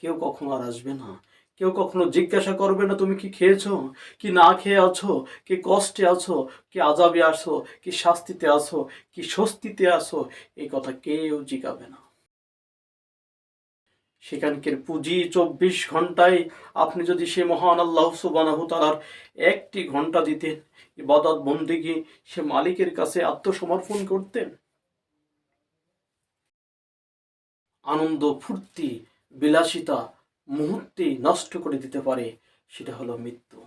কেউ কখনো আর আসবে না। কেউ কখনো জিজ্ঞাসা করবে না, তুমি কি খেয়েছো? কি না খেয়ে আছো? কি কষ্টে আছো? কি আজাবে আছো? কি শাস্তিতে আছো? কি স্বস্তিতে আছো? এই কথা কেউ জিজ্ঞাবে না। সেখানকার পুঁজি চব্বিশ ঘন্টায় আপনি যদি সে মহান আল্লাহ সুবানাহু তালার একটি ঘণ্টা দিতেন, ইবাদত বন্দিগি সে মালিকের কাছে আত্মসমর্পণ করতেন। আনন্দ ফুর্তি বিলাসিতা মুহূর্তে নষ্ট করে দিতে পারে সেটা হলো মৃত্যু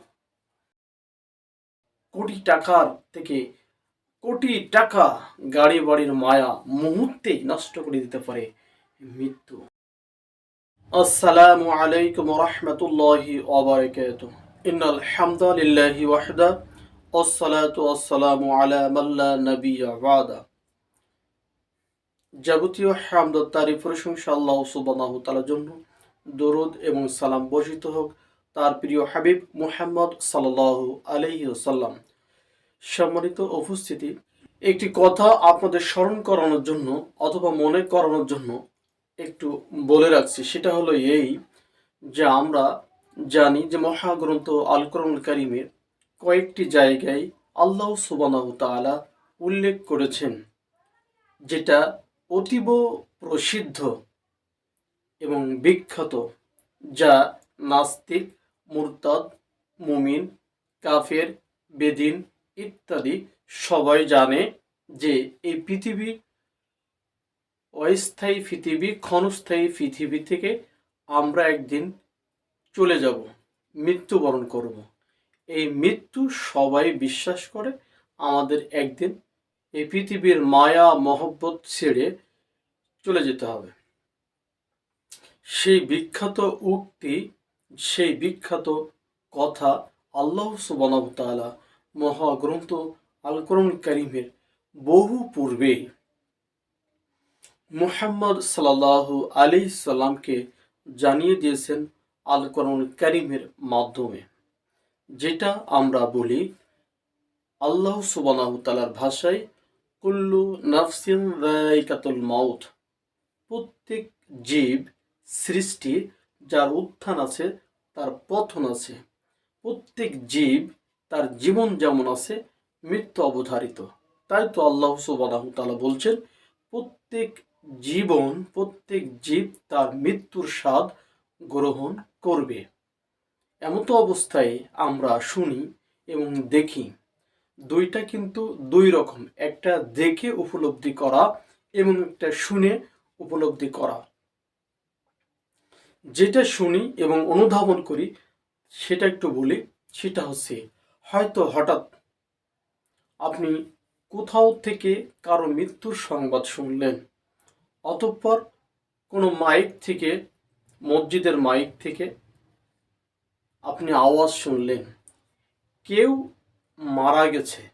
কোটি টাকার থেকে কোটি টাকা গাড়ি বাড়ির মায়া মুহূর্তে নষ্ট করে দিতে পারে মৃত্যু আসসালামু আলাইকুম রহমতুল্লাহি ওবরাকাতু ইন্নাল হামদুলিল্লাহি ওয়াহদা والصلاة والسلام على من لا نبي بعده যাবতীয় হামদ ও তারিফ প্রশংসা আল্লাহ সুবহানাহু তাআলার জন্য। দরুদ এবং সালাম বর্ষিত হোক তার প্রিয় হাবিব মুহাম্মদ সাল্লাল্লাহু আলাইহি ওয়াসাল্লাম। সম্মানিত উপস্থিতি, একটি কথা আপনাদের স্মরণ করানোর জন্য অথবা মনে করানোর জন্য একটু বলে রাখছি, সেটা হলো এই যে আমরা জানি যে মহাগ্রন্থ আল কোরআন কারিমের কয়েকটি জায়গায় আল্লাহ সুবানাহ তাআলা উল্লেখ করেছেন, যেটা অতীব প্রসিদ্ধ এবং বিখ্যাত, যা নাস্তিক, মুরতাদ, মুমিন, কাফের, বেদিন ইত্যাদি সবাই জানে যে এই পৃথিবী অস্থায়ী পৃথিবী, ক্ষণস্থায়ী পৃথিবী থেকে আমরা একদিন চলে যাব, মৃত্যুবরণ করব। এই মৃত্যু সবাই বিশ্বাস করে আমাদের একদিন এই পৃথিবীর মায়া, মহব্বত ছেড়ে চলে যেতে হবে। সেই বিখ্যাত উক্তি, সেই বিখ্যাত কথা আল্লাহ সুবহানাহু তাআলা মহাগ্রন্থ আল কোরআন কারিমের বহু পূর্বে মুহাম্মদ সাল্লাল্লাহু আলী সাল্লামকে জানিয়ে দিয়েছেন আল কোরআন কারিমের মাধ্যমে, যেটা আমরা বলি আল্লাহ সুবহানাহু তাআলার ভাষায় কুল্লু নাফসিন রাইকাতুল মাউত। প্রত্যেক জীব সৃষ্টি, যার উত্থান আছে, তার পথন আছে। প্রত্যেক জীব তার জীবন যেমন আছে, মৃত্যু অবধারিত। তাই তো আল্লাহ সুবহানাহু তাআলা বলছেন, প্রত্যেক জীবন, প্রত্যেক জীব তার মৃত্যুর স্বাদ গ্রহণ করবে। এমতো অবস্থায় আমরা শুনি এবং দেখি। দুইটা কিন্তু দুই রকম, একটা দেখে উপলব্ধি করা এবং একটা শুনে উপলব্ধি করা। যেটা শুনি এবং অনুধাবন করি, সেটা একটু বলি, সেটা হচ্ছে, হয়তো হঠাৎ আপনি কোথাও থেকে কারও মৃত্যুর সংবাদ শুনলেন, অতঃপর কোনো মাইক থেকে, মসজিদের মাইক থেকে আপনি আওয়াজ শুনলেন। কেউ মারা গেছে।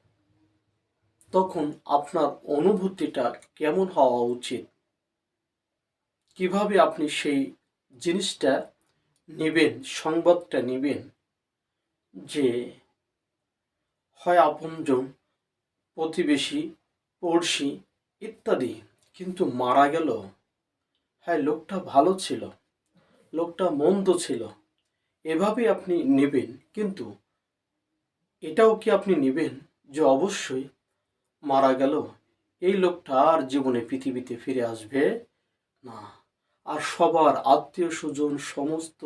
তখন আপনার অনুভূতিটা কেমন হওয়া উচিত? কীভাবে আপনি সেই জিনিসটা নেবেন, সংবাদটা নেবেন যে হয় আপনজন প্রতিবেশী, পড়শি ইত্যাদি কিন্তু মারা গেল। হ্যাঁ লোকটা ভালো ছিল, লোকটা মন্দ ছিল। এভাবে আপনি নেবেন। কিন্তু এটাও কি আপনি নেবেন যে অবশ্যই মারা গেল? এই লোকটা আর জীবনে পৃথিবীতে ফিরে আসবে না। আর সবার আত্মীয় স্বজন, সমস্ত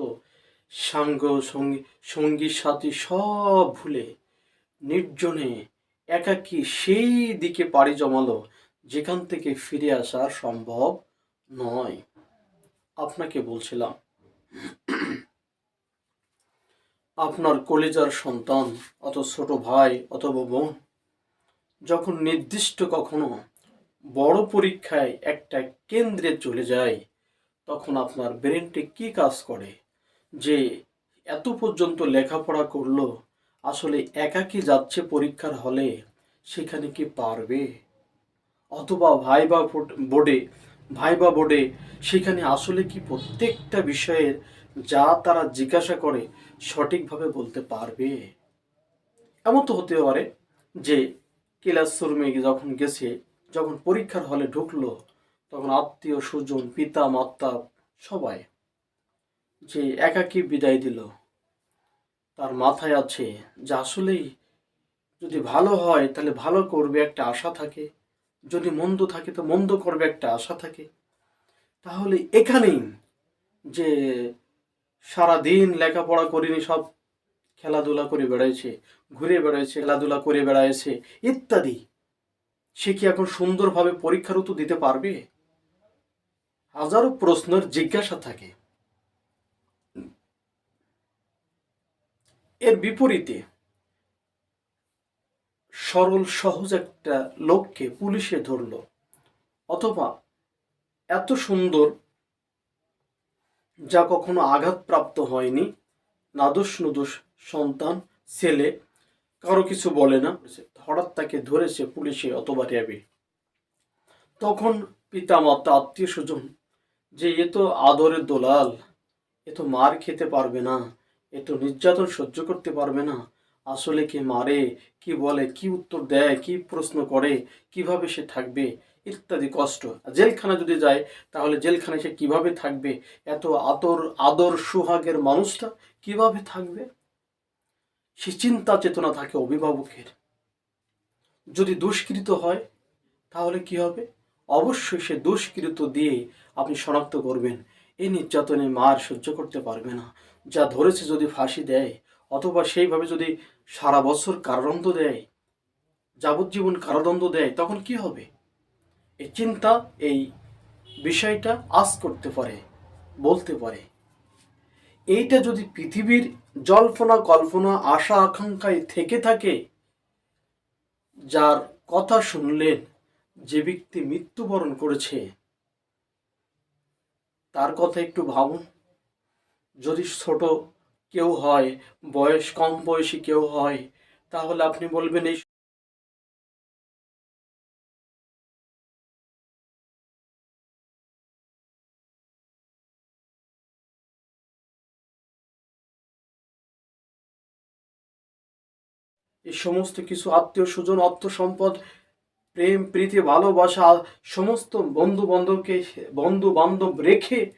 সাঙ্গ সঙ্গী সঙ্গী সাথী সব ভুলে, নির্জনে একাকী সেই দিকে পাড়ি জমালো, যেখান থেকে ফিরে আসা সম্ভব নয়। আপনাকে বলছিলাম। আপনার কলিজার সন্তান অত ছোট ভাই অথবা বোন, যখন নির্দিষ্ট কখনো বড় পরীক্ষায় একটা কেন্দ্রে চলে যায়, তখন আপনার ব্রেনটি কি কাজ করে? যে এত পর্যন্ত লেখাপড়া করল, আসলে একাকি যাচ্ছে পরীক্ষার হলে সেখানে কি পারবে? অথবা ভাইবা বোর্ডে ভাইবা বোর্ডে সেখানে আসলে কি প্রত্যেকটা বিষয়ের যা তারা জিজ্ঞাসা করে সঠিকভাবে বলতে পারবে। এমন তো হতে পারে যে ক্লাসরুমে যখন গেছে, যখন পরীক্ষার হলে ঢুকলো, তখন আত্মীয় স্বজন পিতা মাতা সবাই যে একাকী বিদায় দিল। তার মাথায় আছে যে আসলেই যদি ভালো হয়, তাহলে ভালো করবে একটা আশা থাকে। যদি মন্দ থাকে, তো মন্দ করবে একটা আশা থাকে। তাহলে এখানেই যে সারা দিন লেখাপড়া করিনি, সব খেলাধুলা করে বেড়াইছে, ঘুরে বেড়াইছে, খেলাধুলা করে বেড়াইছে, ইত্যাদি। সে কি এখন সুন্দরভাবে পরীক্ষার উত্তর দিতে পারবে? হাজারো প্রশ্নের জিজ্ঞাসা থাকে। এর বিপরীতে, সরল সহজ একটা লোককে পুলিশে ধরলো, অথবা এত সুন্দর যা কখনো আঘাতপ্রাপ্ত হয়নি। নাদোষ নুদোষ সন্তান, ছেলে, কারও কিছু বলে না। হঠাৎ তাকে ধরেছে পুলিশে অথবা র্যাবে। তখন পিতা মাতা আত্মীয় স্বজন যে এ তো আদরের দোলাল, এ তো মার খেতে পারবে না, এ তো নির্যাতন সহ্য করতে পারবে না, আসলে কে মারে, কি বলে, কি উত্তর দেয়, কি প্রশ্ন করে, কীভাবে সে থাকবে ইত্যাদি কষ্ট। জেলখানা যদি যায়, তাহলে জেলখানায় সে কীভাবে থাকবে? এত আদর আদর, সুহাগের মানুষটা কীভাবে থাকবে? সে চিন্তা চেতনা থাকে অভিভাবকের। যদি দুষ্কৃত হয়, তাহলে কি হবে? অবশ্যই সে দুষ্কৃত দিয়ে আপনি শনাক্ত করবেন। এই নির্যাতনে মার সহ্য করতে পারবে না। যা ধরেছে যদি ফাঁসি দেয়, অথবা সেইভাবে যদি সারা বছর কারাদণ্ড দেয়, যাবজ্জীবন কারাদণ্ড দেয়, তখন কি হবে? এই চিন্তা, এই বিষয়টা আজ করতে পারে, বলতে পারে। এইটা যদি পৃথিবীর জল্পনা, কল্পনা, আশা, আকাঙ্ক্ষায় থেকে থাকে, যার কথা শুনলেন যে ব্যক্তি মৃত্যুবরণ করেছে, তার কথা একটু ভাবুন। যদি ছোট কেউ হয়, বয়স কম বয়সী কেউ হয়, তাহলে আপনি বলবেন এই এই সমস্ত কিছু আত্মীয় স্বজন অর্থ সম্পদ প্রেম প্রীতি ভালোবাসা সমস্ত বন্ধু বান্ধবকে বন্ধু বান্ধব রেখে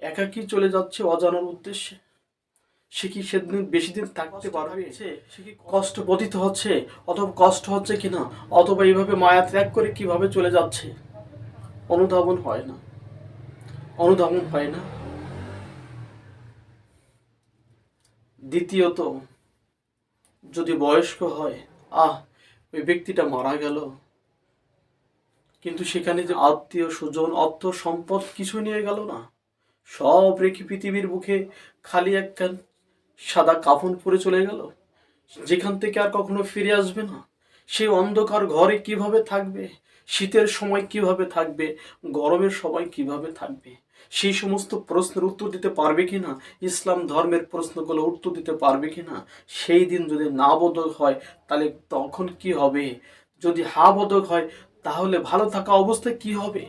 একাকি চলে যাচ্ছে অজানার উদ্দেশ্যে। সে কি সেদিন বেশি দিন থাকতে পারবে? সে কি কষ্ট পতিত হচ্ছে? অথবা কষ্ট হচ্ছে কিনা? অথবা এইভাবে মায়া ত্যাগ করে কীভাবে চলে যাচ্ছে? অনুধাবন হয় না। অনুধাবন হয় না। দ্বিতীয়ত যদি বয়স্ক হয়, আহ, ওই ব্যক্তিটা মারা গেল। কিন্তু সেখানে যে আত্মীয় স্বজন, অর্থ সম্পদ কিছু নিয়ে গেল না। সব রেখে পৃথিবীর বুকে খালি একটা সাদা কাফন পরে চলে গেল। যেখান থেকে আর কখনো ফিরে আসবে না। সেই অন্ধকার ঘরে কীভাবে থাকবে? শীতের সময় কীভাবে থাকবে? গরমের সময় কীভাবে থাকবে? সেই সমস্ত প্রশ্নের উত্তর দিতে পারবে কি না ইসলাম ধর্মের প্রশ্নগুলো উত্তর দিতে পারবে কি না সেই দিন যদি না বোধক হয়, তাহলে তখন কি হবে? যদি হা বোধক হয়, তাহলে ভালো থাকা অবস্থায় কি হবে?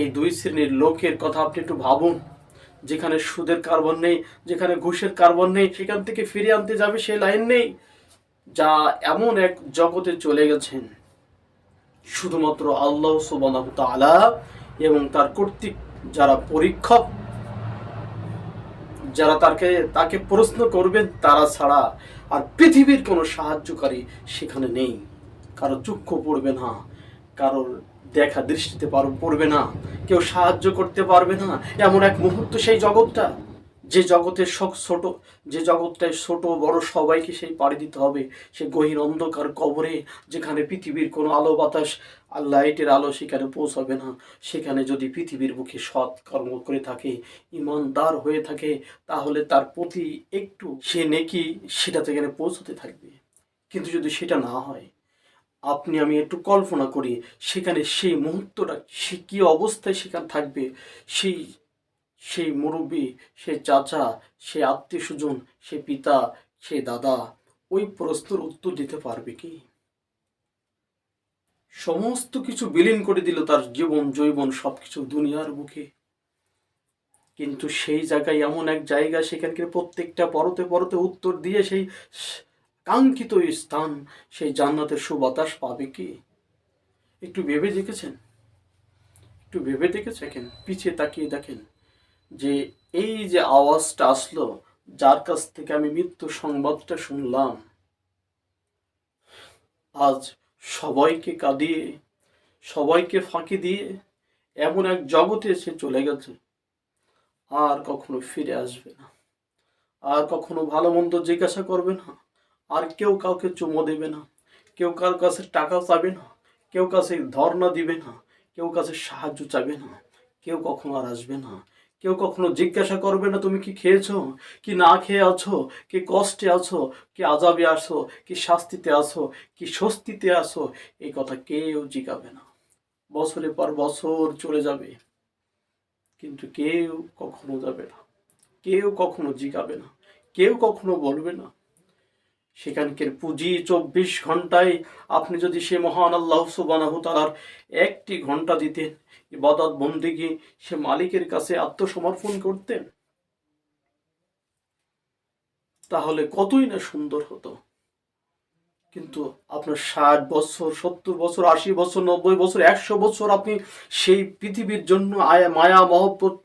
এই দুই শ্রেণির লোকের কথা আপনি একটু ভাবুন। যেখানে সুদের কার্বন নেই, যেখানে ঘুষের কার্বন নেই, সেখান থেকে ফিরে আনতে যাবে সেই লাইন নেই। যা এমন এক জগতে চলে গেছেন। শুধুমাত্র আল্লাহ সুবাহ তালা এবং তার কর্তৃক যারা পরীক্ষক, যারা তাকে তাকে প্রশ্ন করবেন, তারা ছাড়া আর পৃথিবীর কোনো সাহায্যকারী সেখানে নেই। কারও চক্ষু পড়বে না, কারোর দেখা দৃষ্টিতে পার- পড়বে না, কেউ সাহায্য করতে পারবে না। এমন এক মুহূর্ত সেই জগৎটা। যে জগতের সব ছোট, যে জগৎটায় ছোট বড় সবাইকে সেই পাড়ি দিতে হবে। সে গহীন অন্ধকার কবরে যেখানে পৃথিবীর কোনো আলো বাতাস আর লাইটের আলো সেখানে পৌঁছাবে না। সেখানে যদি পৃথিবীর বুকে সৎ কর্ম করে থাকে, ইমানদার হয়ে থাকে, তাহলে তার প্রতি একটু সে নেকি সেটা সেখানে পৌঁছতে থাকবে। কিন্তু যদি সেটা না হয়, আপনি আমি একটু কল্পনা করি, সেখানে সেই মুহূর্তটা সে কী অবস্থায় সেখানে থাকবে, সেই সেই মুরব্বী সে চাচা, সে আত্মীয় স্বজন সে পিতা, সে দাদা, ওই প্রশ্নের উত্তর দিতে পারবে কি? সমস্ত কিছু বিলীন করে দিল তার জীবন জৈবন সবকিছু দুনিয়ার বুকে। কিন্তু সেই জায়গায় এমন এক জায়গা সেখানকে প্রত্যেকটা পরতে পরতে উত্তর দিয়ে সেই কাঙ্ক্ষিত স্থান, সেই জান্নাতের সুবাতাস পাবে কি? একটু ভেবে দেখেছেন? একটু ভেবে দেখেছেন? পিছিয়ে তাকিয়ে দেখেন। যে এই যে আওয়াজটা আসলো, যার কাছ থেকে আমি মৃত্যু সংবাদটা শুনলাম, আজ সবাইকে কাঁদিয়ে, সবাইকে ফাঁকি দিয়ে এমন এক জগতে সে চলে গেছে। আর কখনো ফিরে আসবে না। আর কখনো ভালো মন্দ জিজ্ঞাসা করবে না। আর কেউ কাউকে চুমো দেবে না। কেউ কার কাছে টাকা চাবে না। কেউ কাছে ধর্ণা দিবে না। কেউ কাছে সাহায্য চাবে না। কেউ কখনো আর আসবে না। কেউ কখনো জিজ্ঞাসা করবে না, তুমি কি খেয়েছো? কি না খেয়ে আছো? কি কষ্টে আছো? কি আজাবে আছো? কি শাস্তিতে আছো? কি স্বস্তিতে আছো? এই কথা কেউ জিজ্ঞাবে না। বছরের পর বছর চলে যাবে, কিন্তু কেউ কখনো যাবে না। কেউ কখনো জিগাবে না, কেউ কখনো বলবে না। সেখানকার পুঁজি চব্বিশ ঘন্টায় আপনি যদি সে মহান আল্লাহ সুবানাহু তালার একটি ঘণ্টা দিতেন ইবাদত বন্দিগি সে মালিকের কাছে আত্মসমর্পণ করতেন। তাহলে কতই না সুন্দর হতো। কিন্তু আপনার ষাট বছর, সত্তর বছর, আশি বছর, নব্বই বছর, একশো বছর আপনি সেই পৃথিবীর জন্য আয়া, মায়া, মহব্বত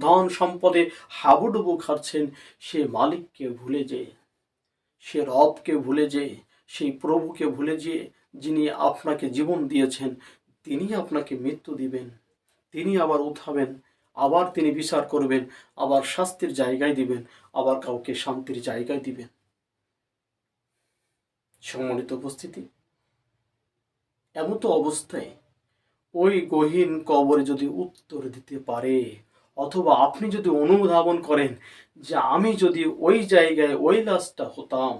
ধন সম্পদে হাবুডুবু খাচ্ছেন সে মালিককে ভুলে যে সে রবকে ভুলে যে সেই প্রভুকে ভুলে যে যিনি আপনাকে জীবন দিয়েছেন তিনি আপনাকে মৃত্যু দিবেন। তিনি আবার উঠাবেন, আবার তিনি বিচার করবেন, আবার শাস্তির জায়গায় দিবেন, আবার কাউকে শান্তির জায়গায় দিবেন। সম্মানিত উপস্থিতি, এমন তো অবস্থায় ওই গহীন কবরে যদি উত্তর দিতে পারে, অথবা আপনি যদি অনুধাবন করেন যে আমি যদি ওই জায়গায় ওই লাশটা হতাম,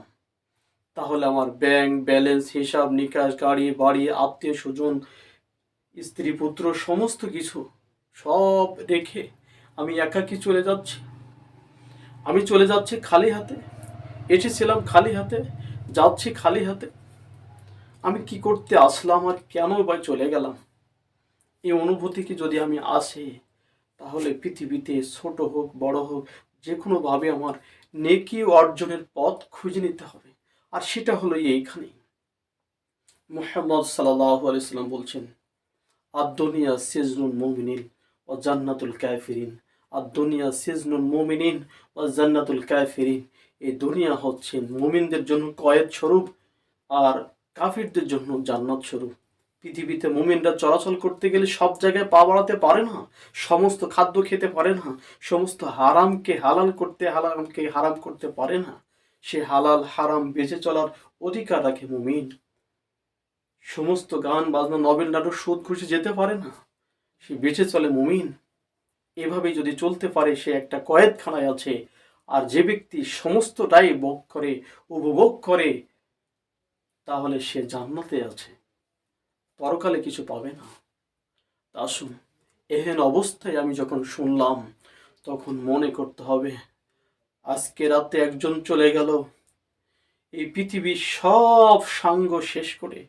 তাহলে আমার ব্যাংক ব্যালেন্স, হিসাব নিকাশ, গাড়ি, বাড়ি আত্মীয় স্বজন স্ত্রী পুত্র সমস্ত কিছু সব রেখে আমি একাকি চলে যাচ্ছি। আমি চলে যাচ্ছি খালি হাতে, এসেছিলাম খালি হাতে, যাচ্ছি খালি হাতে। আমি কি করতে আসলাম আর কেন বা চলে গেলাম? এই অনুভূতি কি যদি আমি আসে, তাহলে পৃথিবীতে ছোট হোক, বড় হোক, যে কোনোভাবে আমার নেকি অর্জনের পথ খুঁজে নিতে হবে। আর সেটা হলো এইখানেই। মোহাম্মদ সাল্লাহ আলাইসাল্লাম বলছেন আদুনিয়া সিজনুল মুমিনিন ও জান্নাতুল কাফিরিন। আদুনিয়া সিজনুল মুমিনিন ও জান্নাতুল কাফিরিন। এই দুনিয়া হচ্ছে মুমিনদের জন্য কয়েদ স্বরূপ আর কাফিরদের জন্য জান্নাত স্বরূপ। পৃথিবীতে মুমিনরা চলাচল করতে গেলে সব জায়গায় পা বাড়াতে পারে না, সমস্ত খাদ্য খেতে পারে না, সমস্ত হারামকে হালাল করতে হারামকে হারাম করতে পারে না। সে হালাল, হারাম বেঁচে চলার অধিকার রাখে মুমিন। সমস্ত গান, বাজনা নবেল নাটক সুদ ঘুষে যেতে পারে না। সে বেঁচে চলে মুমিন। এভাবেই যদি চলতে পারে, সে একটা কয়েদখানায় আছে। আর যে ব্যক্তি সমস্তটাই ভোগ করে, উপভোগ করে, তাহলে সে জান্নাতে আছে। পরকালে কিছু পাবে না। আসুন, এহেন অবস্থায় আমি যখন শুনলাম, তখন মনে করতে হবে, আজকে রাতে একজন চলে গেল। এই পৃথিবীর সব সাঙ্গ শেষ করে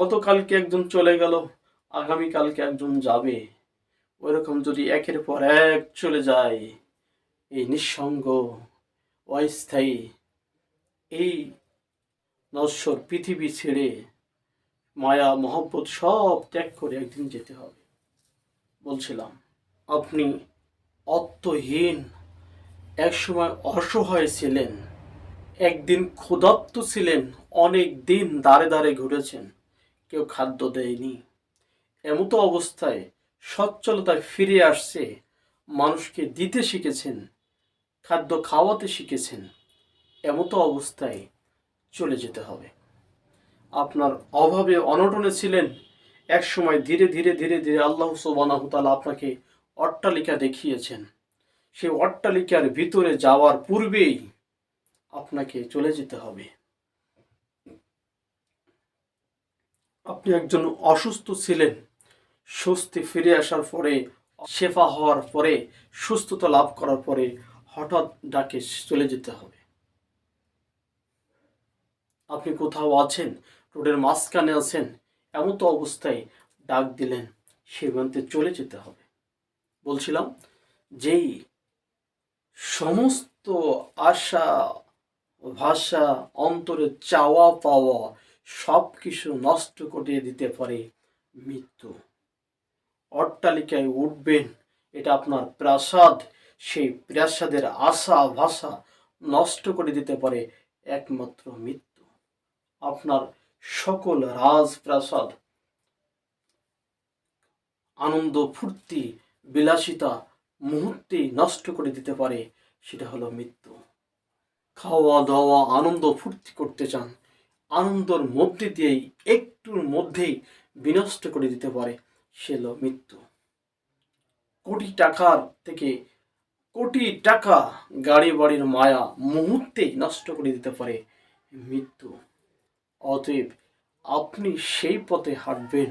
গতকালকে একজন চলে গেল, আগামীকালকে একজন যাবে। ওইরকম যদি একের পর এক চলে যায়, এই নিঃসঙ্গ, অস্থায়ী, এই নশ্বর পৃথিবী ছেড়ে মায়া, মহব্বত সব ত্যাগ করে একদিন যেতে হবে। বলছিলাম, আপনি অর্থহীন, একসময় অসহায় ছিলেন, একদিন ক্ষুধার্ত ছিলেন, অনেক দিন দাঁড়ে দাঁড়ে ঘুরেছেন। কেউ খাদ্য দেয়নি। এমতো অবস্থায় সচ্ছলতায় ফিরে আসছে, মানুষকে দিতে শিখেছেন, খাদ্য খাওয়াতে শিখেছেন, এমতো অবস্থায় চলে যেতে হবে। আপনার অভাবে অনটনে ছিলেন এক সময় ধীরে ধীরে ধীরে ধীরে আল্লাহ সুবানাহতালা আপনাকে অট্টালিকা দেখিয়েছেন। সেই অট্টালিকার ভিতরে যাওয়ার পূর্বেই আপনাকে চলে যেতে হবে। আপনি একজন অসুস্থ ছিলেন, স্বস্তি ফিরে আসার পরে, শেফা হওয়ার পরে, সুস্থতা লাভ করার পরে হঠাৎ ডাকে চলে যেতে হবে। আপনি কোথাও আছেন, রোডের মাঝখানে আছেন, এমন তো অবস্থায় ডাক দিলেন, সেখানতে চলে যেতে হবে। বলছিলাম, যেই সমস্ত আশা, ভাষা, অন্তরে চাওয়া পাওয়া সব কিছু নষ্ট করে দিতে পারে মৃত্যু। অট্টালিকায় উঠবেন, এটা আপনার প্রাসাদ। সেই প্রাসাদের আশা, ভাষা নষ্ট করে দিতে পারে একমাত্র মৃত্যু। আপনার সকল রাজপ্রাসাদ আনন্দ, ফুর্তি, বিলাসিতা, মুহূর্তেই নষ্ট করে দিতে পারে, সেটা হলো মৃত্যু। খাওয়া দাওয়া আনন্দ, ফুর্তি করতে চান আনন্দর মধ্যে দিয়েই একটুর মধ্যেই বিনষ্ট করে দিতে পারে সে হলো মৃত্যু। কোটি টাকার থেকে কোটি টাকা গাড়ি বাড়ির মায়া মুহূর্তেই নষ্ট করে দিতে পারে মৃত্যু। অতএব আপনি সেই পথে হাঁটবেন,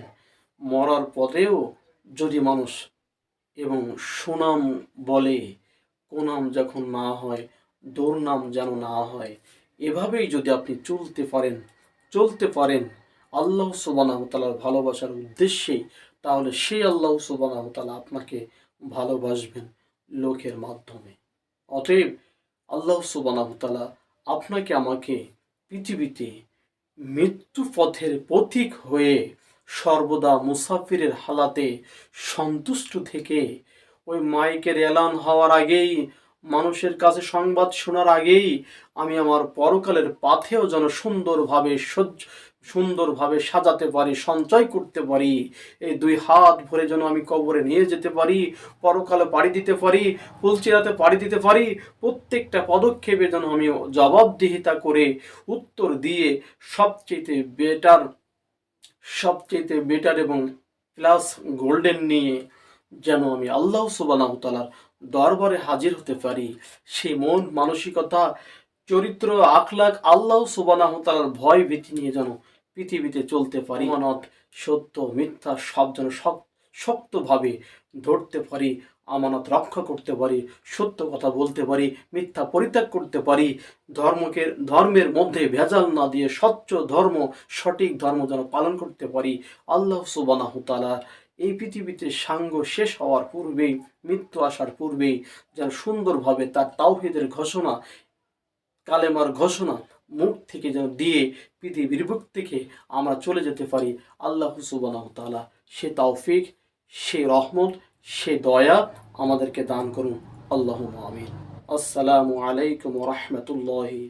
মরার পথেও যদি মানুষ এবং সুনাম বলে, কোনাম যখন না হয়, দুর্নাম যেন না হয় এভাবেই যদি আপনি চলতে পারেন চলতে পারেন আল্লাহ সুবানাহ তালার ভালোবাসার উদ্দেশ্যেই, তাহলে সেই আল্লাহ সুবানাহ তালা আপনাকে ভালোবাসবেন লোকের মাধ্যমে। অতএব আল্লাহ সুবানাহ তালা আপনাকে আমাকে পৃথিবীতে মৃত্যু পথের পথিক হয়ে সর্বদা মুসাফিরের হালাতে সন্তুষ্ট থেকে ওই মাইকের এলান হওয়ার আগেই মানুষের কাছে সংবাদ শোনার আগেই আমি আমার পরকালের পাথেও যেন সুন্দরভাবে সহ্য সুন্দরভাবে সাজাতে পারি, সঞ্চয় করতে পারি। এই দুই হাত ভরে যেন আমি কবরে নিয়ে যেতে পারি, পরকালে পাড়ি দিতে পারি, ফুলচিরাতে পাড়ি দিতে পারি, প্রত্যেকটা পদক্ষেপে যেন আমি জবাবদিহিতা করে উত্তর দিয়ে সবচেয়ে বেটার সবচেয়ে বেটার এবং প্লাস গোল্ডেন নিয়ে যেন আমি আল্লাহ সুবানাহ তালার দরবারে হাজির হতে পারি। সেই মন মানসিকতা, চরিত্র, আখলাখ আল্লাহ সুবানাহ তালার ভয় ভীতি নিয়ে যেন পৃথিবীতে চলতে পারি। মানত সত্য, মিথ্যা সব যেন শক্তভাবে ধরতে পারি, আমানত রক্ষা করতে পারি, সত্য কথা বলতে পারি, মিথ্যা পরিত্যাগ করতে পারি, ধর্মকে, ধর্মের মধ্যে ভেজাল না দিয়ে স্বচ্ছ ধর্ম, সঠিক ধর্ম যেন পালন করতে পারি, আল্লাহ সুবানাহ তালা এই পৃথিবীতে সাঙ্গ শেষ হওয়ার পূর্বেই, মৃত্যু আসার পূর্বেই যেন সুন্দরভাবে তার তাওহিদের ঘোষণা, কালেমার ঘোষণা মুখ থেকে যেন দিয়ে পৃথিবীর বুক থেকে আমরা চলে যেতে পারি। আল্লাহ সুবানাহ তালা সে তাওফিক সে রহমত, সে দয়া আমাদেরকে দান করুন। আল্লাহ আমিন। আসসালামু আলাইকুম রহমতুল্লাহি